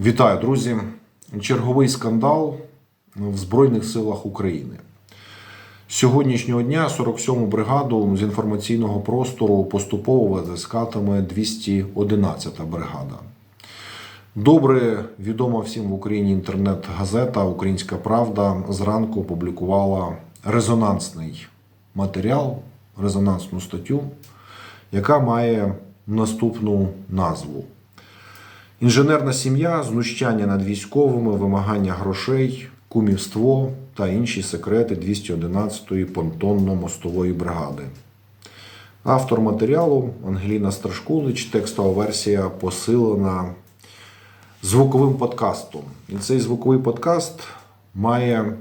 Вітаю, друзі! Черговий скандал в Збройних силах України. З Сьогоднішнього дня 47-му бригаду з інформаційного простору поступово витискатиме 211-та бригада. Добре відома всім в Україні інтернет-газета Українська Правда зранку опублікувала резонансний матеріал, резонансну статтю, яка має наступну назву. Інженерна сім'я, знущання над військовими, вимагання грошей, кумівство та інші секрети 211-ї понтонно-мостової бригади. Автор матеріалу Ангеліна Страшкулич, текстова версія посилена звуковим подкастом. І цей звуковий подкаст має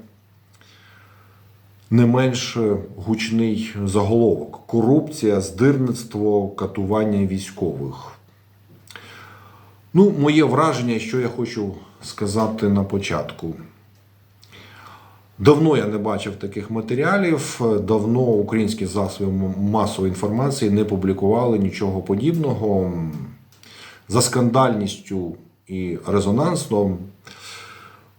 не менш гучний заголовок: корупція, здирництво, катування військових. Ну, моє враження, що я хочу сказати на початку. Давно я не бачив таких матеріалів, давно українські засоби масової інформації не публікували нічого подібного. За скандальністю і резонансом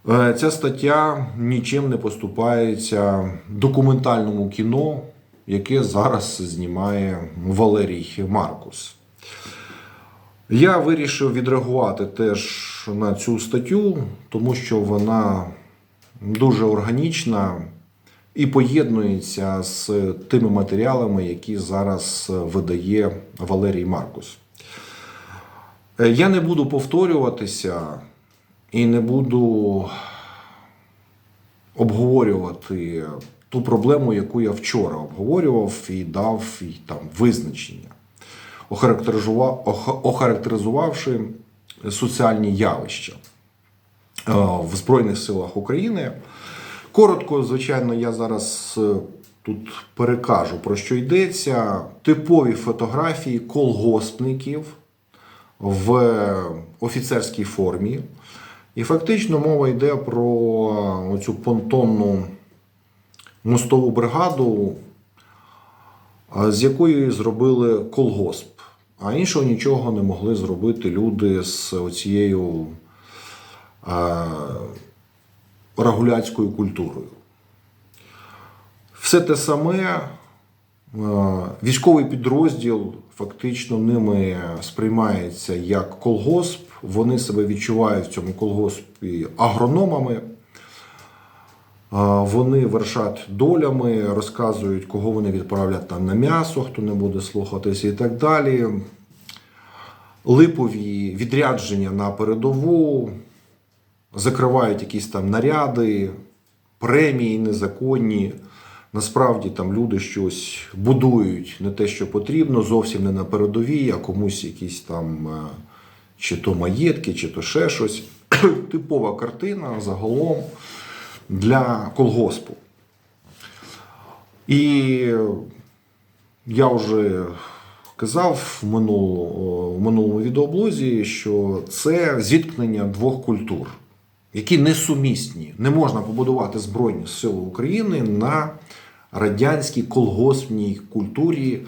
е, ця стаття нічим не поступається документальному кіно, яке зараз знімає Валерій Маркус. Я вирішив відреагувати теж на цю статтю, тому що вона дуже органічна і поєднується з тими матеріалами, які зараз видає Валерій Маркус. Е, Я не буду повторюватися і не буду обговорювати ту проблему, яку я вчора обговорював і дав і там визначення охарактеризувавши соціальні явища е, в Збройних силах України. Коротко, звичайно, я зараз е, тут перекажу про що йдеться. Типові фотографії колгоспників в офіцерській формі. І фактично мова йде про оцю понтонну мостову бригаду, з якої зробили колгосп. А іншого нічого не могли зробити люди з оцією е, рагуляцькою культурою. Все те саме, е, військовий підрозділ фактично ними сприймається як колгосп. Вони себе відчувають в цьому колгоспі агрономами. Вони вершать долями, розказують, кого вони відправлять там на м'ясо, хто не буде слухатися і так далі. Липові відрядження на передову, закривають якісь там наряди, премії незаконні. Насправді там люди щось будують не те, що потрібно, зовсім не на передовій, а комусь якісь там е, чи то маєтки, чи то ще щось. Типова картина загалом для колгоспу. І я вже казав в минулому, в минулому відеоблозі, що це зіткнення двох культур, які несумісні. Не можна побудувати Збройні Сили України на радянській колгоспній культурі,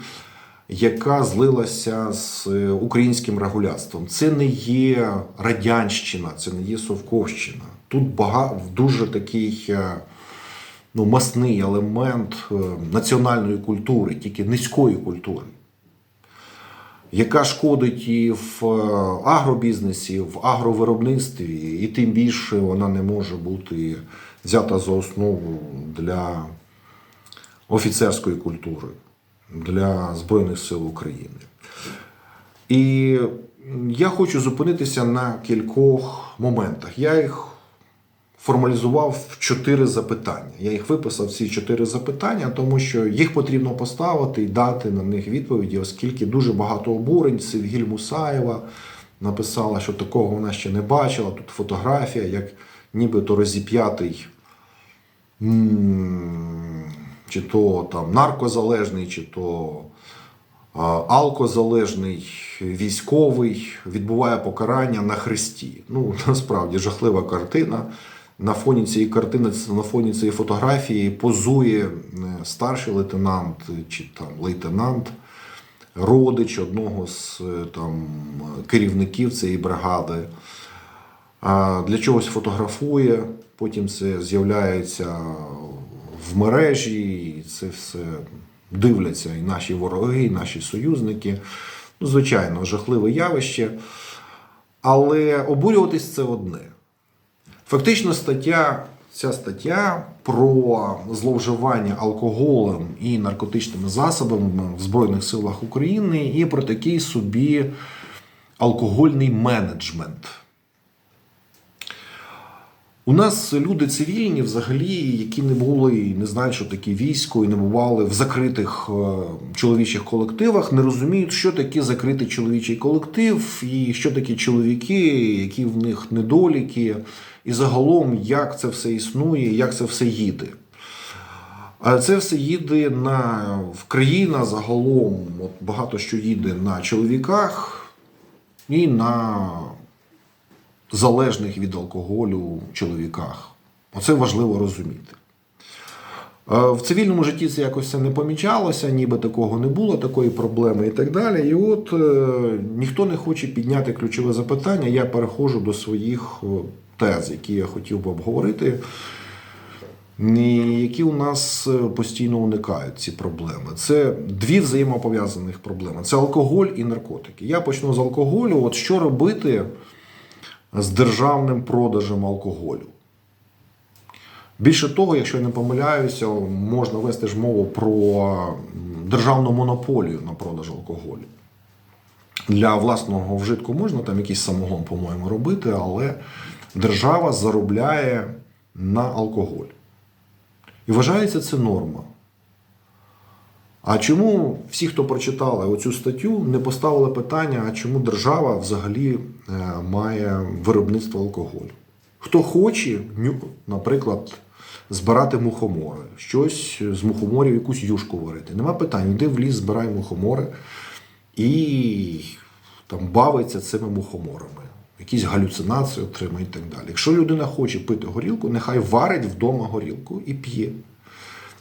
яка злилася з українським регулятством. Це не є радянщина, це не є Совковщина. Тут багато дуже такий е, ну, масний елемент е, національної культури, тільки низької культури, яка шкодить і в е, агробізнесі, в агровиробництві, і тим більше вона не може бути взята за основу для офіцерської культури, для Збройних сил України. І я хочу зупинитися на кількох моментах. Я їх формалізував чотири запитання. Я їх виписав ці чотири запитання, тому що їх потрібно поставити і дати на них відповіді, оскільки дуже багато обурень. Севгіль Мусаєва написала, що такого вона ще не бачила. Тут фотографія, як нібито розіп'ятий чи то там наркозалежний, чи то алкозалежний військовий відбуває покарання на хресті. Ну, насправді жахлива картина. На фоні цієї картини, на фоні цієї фотографії позує е, старший лейтенант чи там лейтенант, родич одного з е, там керівників цієї бригади. для чогось фотографує, потім це з'являється в мережі, і це все дивляться і наші вороги, і наші союзники. Ну, звичайно, жахливе явище. Але обурюватись це одне. Фактично, стаття, ця стаття про зловживання алкоголем і наркотичними засобами в Збройних силах України і про такий собі алкогольний менеджмент. У нас люди цивільні, взагалі, які не були, не знають, що таке військо, і не бували в закритих е, чоловічих колективах, не розуміють, що таке закритий чоловічий колектив, і що такі чоловіки, які в них недоліки, і загалом, як це все існує, як це все їде. А це все їде на в країна загалом, от багато що їде на чоловіках і на залежних від алкоголю чоловіках. Оце важливо розуміти. Е, В цивільному житті це якось це не помічалося, ніби такого не було, такої проблеми і так далі. І от е, ніхто не хоче підняти ключове запитання. Я переходжу до своїх тез, які я хотів би обговорити, які у нас е, постійно уникають ці проблеми. Це дві взаємопов'язаних проблеми: це алкоголь і наркотики. Я почну з алкоголю. От що робити з державним продажем алкоголю? Більше того, якщо я не помиляюся, можна вести ж мову про державну монополію на продаж алкоголю. Для власного вжитку можна там якийсь самогон, по-моєму, робити, але держава заробляє на алкоголь. І вважається це норма. А чому всі, хто прочитали оцю статтю, не поставили питання, а чому держава взагалі е, має виробництво алкоголю? Хто хоче, наприклад, збирати мухомори, щось з мухоморів, якусь юшку варити. Нема питань, йди в ліс, збирай мухомори і там бавиться цими мухоморами. Якісь галюцинації отримає і так далі. Якщо людина хоче пити горілку, нехай варить вдома горілку і п'є.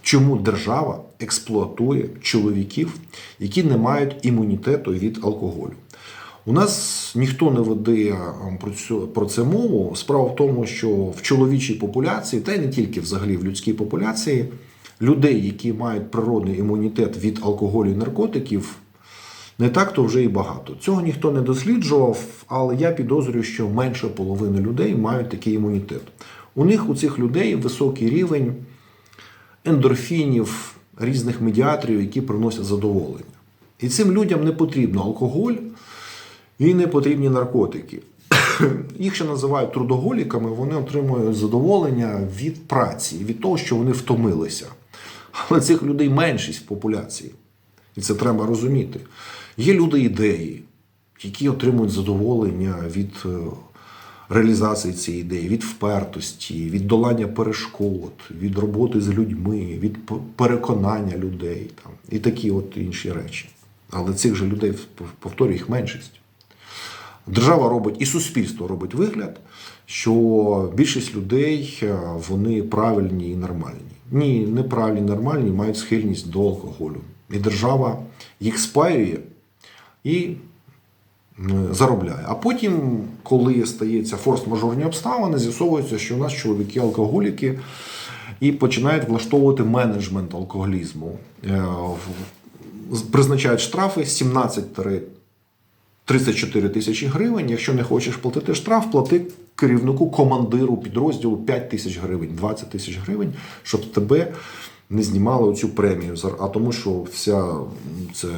Чому держава експлуатує чоловіків, які не мають імунітету від алкоголю? У нас ніхто не веде ем, про цю про це мову. Справа в тому, що в чоловічій популяції, та й не тільки взагалі в людській популяції, людей, які мають природний імунітет від алкоголю і наркотиків, не так то вже і багато. Цього ніхто не досліджував, але я підозрюю, що менше половини людей мають такий імунітет. У них у цих людей високий рівень ендорфінів, різних медіаторів, які приносять задоволення. І цим людям не потрібно алкоголь і не потрібні наркотики. Їх ще називають трудоголіками, вони отримують задоволення від праці, від того, що вони втомилися. Але цих людей меншість в популяції. І це треба розуміти. Є люди ідеї, які отримують задоволення від е, реалізації цієї ідеї, від впертості, від долання перешкод, від роботи з людьми, від переконання людей там, і такі от інші речі. Але цих же людей, повторюю, їх меншість. Держава робить і суспільство робить вигляд, що більшість людей е, вони правильні і нормальні. Ні, неправильні, нормальні, мають схильність до алкоголю. І держава їх спаює і заробляє. А потім, коли стається форс-мажорні обставини, з'ясовується, що у нас чоловіки алкоголіки і починають влаштовувати менеджмент алкоголізму. Е, Призначають штрафи 17 34 тисячі гривень. Якщо не хочеш платити штраф, плати керівнику командиру підрозділу 5 тисяч гривень, 20 тисяч гривень, щоб тебе не знімали оцю премію. А тому, що вся це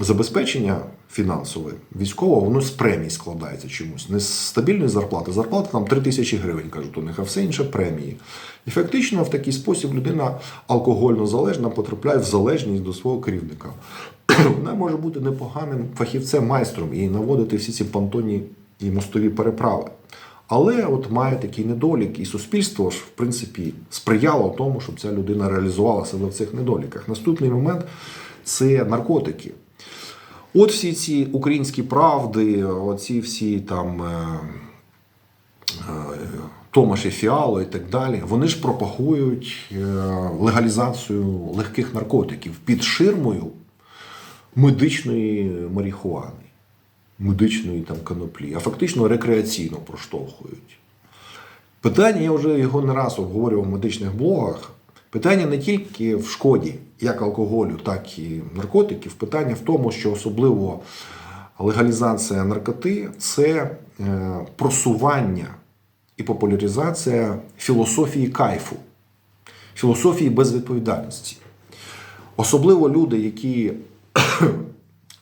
забезпечення фінансове, військове, воно з премій складається чомусь. Не з стабільної зарплати. Зарплата там 3 тисячі гривень, кажуть у них, а все інше премії. І фактично в такий спосіб людина алкогольно залежна потрапляє в залежність до свого керівника. Вона може бути непоганим фахівцем, майстром і наводити всі ці понтонні і мостові переправи. Але от має такий недолік, і суспільство ж, в принципі, сприяло тому, щоб ця людина реалізувала себе в цих недоліках. Наступний момент це наркотики. От всі ці українські правди, оці всі там. е, Томаш і Фіало і так далі, вони ж пропагують е, легалізацію легких наркотиків під ширмою медичної марихуани. Медичної там коноплі, а фактично рекреаційно проштовхують. Питання, я вже його не раз обговорював в медичних блогах. Питання не тільки в шкоді як алкоголю, так і наркотиків. Питання в тому, що особливо легалізація наркоти це е, просування і популяризація філософії кайфу, філософії безвідповідальності. Особливо люди, які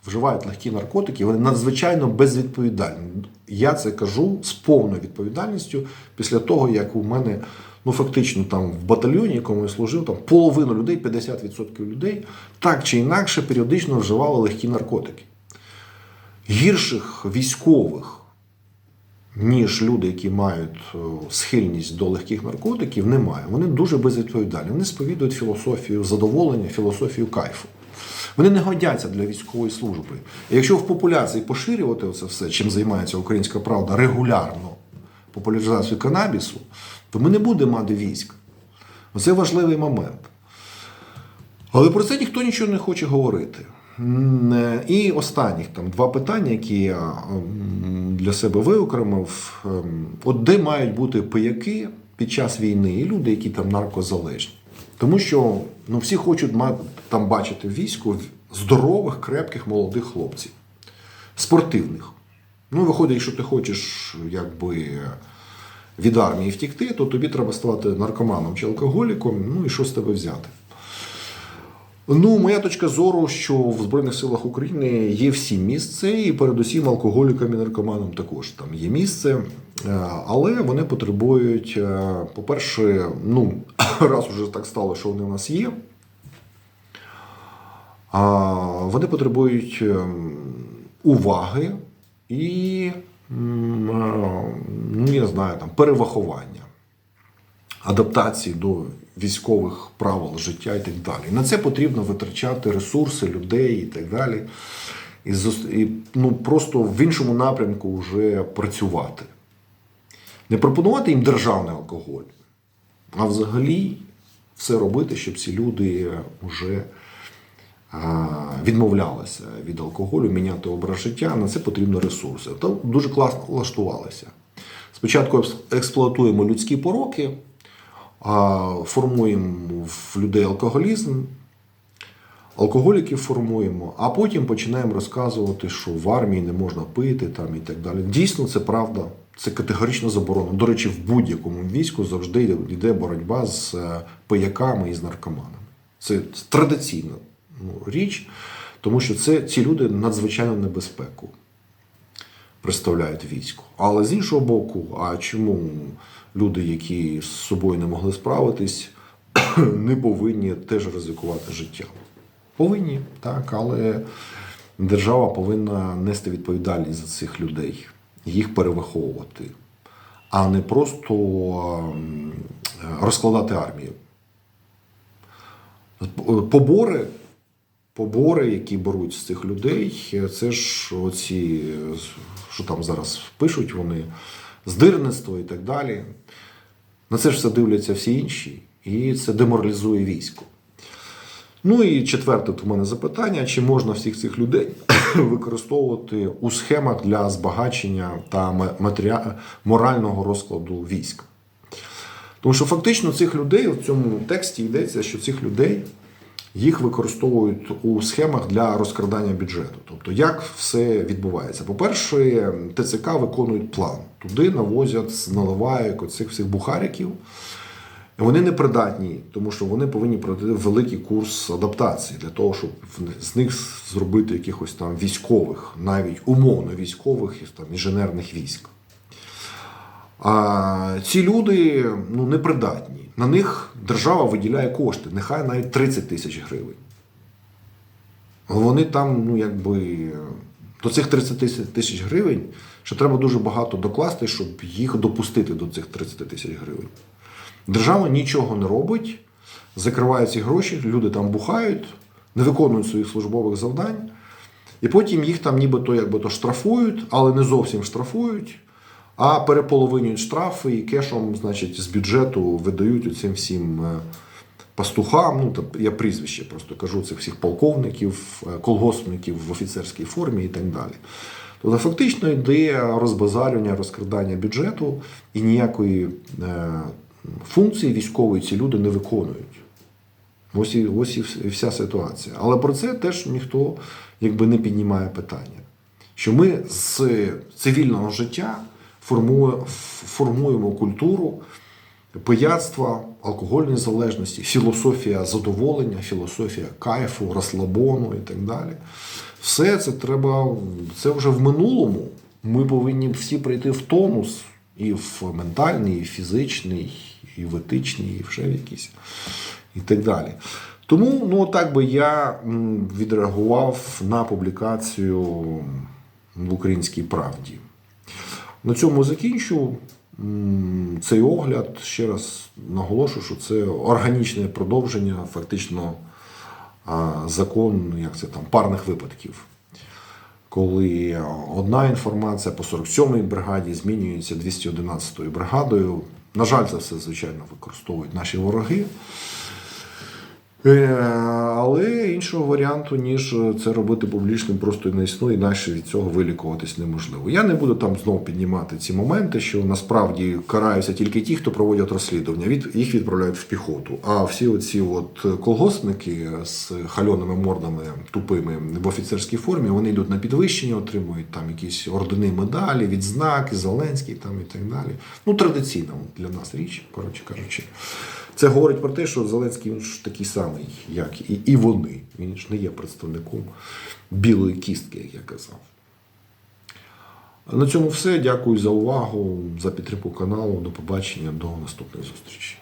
вживають легкі наркотики, вони надзвичайно безвідповідальні. Я це кажу з повною відповідальністю після того, як у мене ну фактично там в батальйоні, якому я служив, там половина людей, 50% людей, так чи інакше періодично вживали легкі наркотики. Гірших військових, ніж люди, які мають е, схильність до легких наркотиків, немає. Вони дуже безвідповідальні. Вони сповідують філософію задоволення, філософію кайфу. Вони не годяться для військової служби. І якщо в популяції поширювати це все, чим займається українська правда, регулярно популяризацію канабісу, то ми не будемо мати військ. Це важливий момент. Але про це ніхто нічого не хоче говорити. Е, І останніх там два питання, які я для себе виокремив. Ем, От де мають бути пияки під час війни і люди, які там наркозалежні. Тому що ну, всі хочуть там бачити війську здорових, крепких молодих хлопців, спортивних. Ну, виходить, якщо ти хочеш якби, від армії втікти, то тобі треба ставати наркоманом чи алкоголіком, ну і що з тебе взяти. Ну, моя точка зору, що в Збройних силах України є всі місце, і передусім алкоголікам і наркоманам також там є місце. Е, Але вони потребують, е, по-перше, ну, раз уже так стало, що вони у нас є. Вони потребують ем, уваги і, е, ну, я знаю, там, перевахування адаптації до військових правил життя і так далі. На це потрібно витрачати ресурси, людей і так далі. І, і ну, просто в іншому напрямку вже працювати. Не пропонувати їм державний алкоголь, а взагалі все робити, щоб ці люди вже відмовлялися від алкоголю, міняти образ життя. На це потрібно ресурси. То дуже класно влаштувалися. Спочатку експлуатуємо людські пороки, формуємо в людей алкоголізм, алкоголіків формуємо, а потім починаємо розказувати, що в армії не можна пити там і так далі. Дійсно, це правда. Це категорично заборонено. До речі, в будь-якому війську завжди йде боротьба з е, пияками і з наркоманами. Це традиційна ну, річ, тому що це ці люди надзвичайну небезпеку представляють військо. Але з іншого боку, а чому люди, які з собою не могли справитись, не повинні теж ризикувати життям? Повинні, так, але держава повинна нести відповідальність за цих людей, їх перевиховувати, а не просто ем, розкладати армію. Побори, побори, які беруть з цих людей, це ж оці, що там зараз пишуть вони, здирництво і так далі. На це ж все дивляться всі інші, і це деморалізує військо. Ну і четверте у мене запитання: чи можна всіх цих людей використовувати у схемах для збагачення та морального розкладу війська? Тому що фактично цих людей в цьому тексті йдеться, що цих людей їх використовують у схемах для розкрадання бюджету. Тобто, як все відбувається? По-перше, ТЦК виконують план. Туди навозять, наливають оцих всіх бухариків. Вони не придатні, тому що вони повинні пройти великий курс адаптації для того, щоб з них зробити якихось там військових, навіть умовно військових там, інженерних військ. А ці люди ну, непридатні. На них держава виділяє кошти, нехай навіть 30 тисяч гривень. Вони там, ну якби, до цих 30 тисяч гривень ще треба дуже багато докласти, щоб їх допустити до цих 30 тисяч гривень. Держава нічого не робить, закриває ці гроші, люди там бухають, не виконують своїх службових завдань, і потім їх там нібито якби то штрафують, але не зовсім штрафують, а переполовинюють штрафи і кешом, значить, з бюджету видають оцим всім е, пастухам. Ну, там, я прізвище просто кажу цих всіх полковників, е, колгоспників в офіцерській формі і так далі. Тобто фактично йде розбазарювання, розкрадання бюджету і ніякої е, функції військової ці люди не виконують. Ось і, ось і вся ситуація. Але про це теж ніхто якби не піднімає питання. Що ми з цивільного життя формуємо культуру пияцтва, алкогольної залежності, філософія задоволення, філософія кайфу, розслабону і так далі. Все це треба, це вже в минулому. Ми повинні всі прийти в тонус і в ментальний, і в фізичний, і в етичний, і ще в якийсь, і так далі. Тому ну, так би я відреагував на публікацію в Українській правді. На цьому закінчу цей огляд. Ще раз наголошую, що це органічне продовження, фактично закон, як це там, парних випадків. Коли одна інформація по 47-й бригаді змінюється 211-ю бригадою. На жаль, це все, звичайно, використовують наші вороги. Е, Але іншого варіанту, ніж це робити публічним, просто не існує, інакше від цього вилікуватись неможливо. Я не буду там знову піднімати ці моменти, що насправді караються тільки ті, хто проводять розслідування. Від їх відправляють в піхоту. А всі оці от колгоспники з хальоними мордами тупими в офіцерській формі, вони йдуть на підвищення, отримують там якісь ордени, медалі, відзнаки, Зеленський там і так далі. Ну, традиційна для нас річ, коротше кажучи. Це говорить про те, що Зеленський він ж такий самий, як і, і вони. Він ж не є представником білої кістки, як я казав. На цьому все. Дякую за увагу, за підтримку каналу. До побачення, до наступної зустрічі.